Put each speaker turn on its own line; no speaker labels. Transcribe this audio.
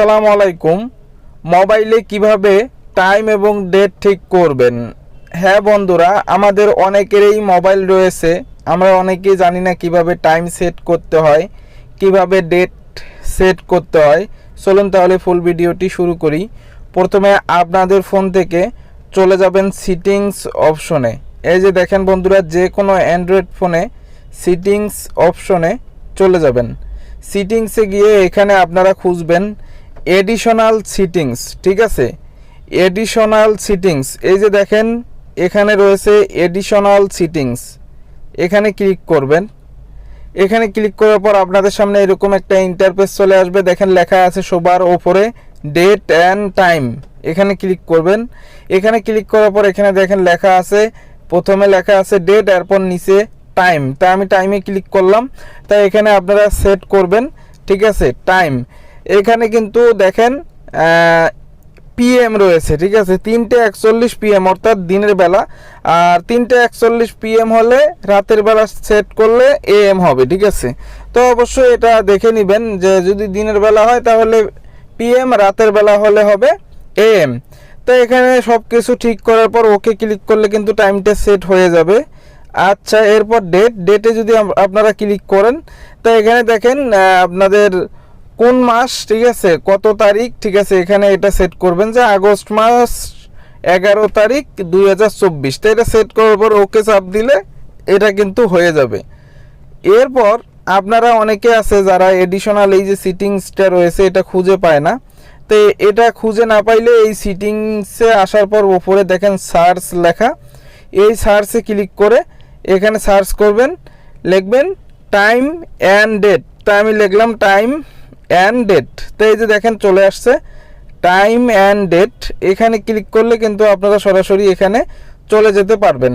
আসসালামু আলাইকুম। মোবাইলে কীভাবে টাইম এবং ডেট ঠিক করবেন? হ্যাঁ বন্ধুরা, আমাদের অনেকেরই মোবাইল রয়েছে। আমরা অনেকেই জানি না কীভাবে টাইম সেট করতে হয়, কীভাবে ডেট সেট করতে হয়। চলুন তাহলে ফুল ভিডিওটি শুরু করি। প্রথমে আপনাদের ফোন থেকে চলে যাবেন সিটিংস অপশনে। এই যে দেখেন বন্ধুরা, যে কোনো অ্যান্ড্রয়েড ফোনে সিটিংস অপশনে চলে যাবেন। সিটিংসে গিয়ে এখানে আপনারা খুঁজবেন এডিশনাল সিটিংস ঠিক আছে? এডিশনাল সিটিংস এই যে দেখেন, এখানে রয়েছে এডিশনাল সিটিংস এখানে ক্লিক করবেন। এখানে ক্লিক করার পর আপনাদের সামনে এরকম একটা ইন্টারফেস চলে আসবে। দেখেন লেখা আছে সবার ওপরে ডেট অ্যান্ড টাইম এখানে ক্লিক করবেন। এখানে ক্লিক করার পর এখানে দেখেন লেখা আছে, প্রথমে লেখা আছে ডেট এরপর নিচে টাইম তা আমি টাইমে ক্লিক করলাম। তাই এখানে আপনারা সেট করবেন, ঠিক আছে? টাইম এখানে কিন্তু দেখেন পিএম রয়েছে, ঠিক আছে? তিনটে একচল্লিশ পিএম অর্থাৎ দিনের বেলা। আর তিনটে একচল্লিশ পিএম হলে রাতের বেলা সেট করলে এএম হবে, ঠিক আছে? তো অবশ্যই এটা দেখে নেবেন যে যদি দিনের বেলা হয় তাহলে পিএম রাতের বেলা হলে হবে এএম তো এখানে সব কিছু ঠিক করার পর ওকে ক্লিক করলে কিন্তু টাইমটা সেট হয়ে যাবে। আচ্ছা এরপর ডেট ডেটে যদি আপনারা ক্লিক করেন, তো এখানে দেখেন আপনাদের কোন মাস, ঠিক আছে? কত তারিখ? ঠিক আছে, এখানে এটা সেট করবেন যে আগস্ট মাস এগারো তারিখ দুই হাজার চব্বিশ। তো এটা সেট করার পর ওকে চাপ দিলে এটা কিন্তু হয়ে যাবে। এরপর আপনারা অনেকে আছে যারা এডিশনাল এই যে সিটিংসটা রয়েছে, এটা খুঁজে পায় না। তো এটা খুঁজে না পাইলে এই সিটিংসে আসার পর ওপরে দেখেন সার্চ লেখা। এই সার্চে ক্লিক করে এখানে সার্চ করবেন, লিখবেন টাইম অ্যান্ড ডেট তা আমি লিখলাম টাইম অ্যান্ড ডেট তো এই যে দেখেন চলে আসছে। টাইম অ্যান্ড ডেট এখানে ক্লিক করলে কিন্তু আপনারা সরাসরি এখানে চলে যেতে পারবেন।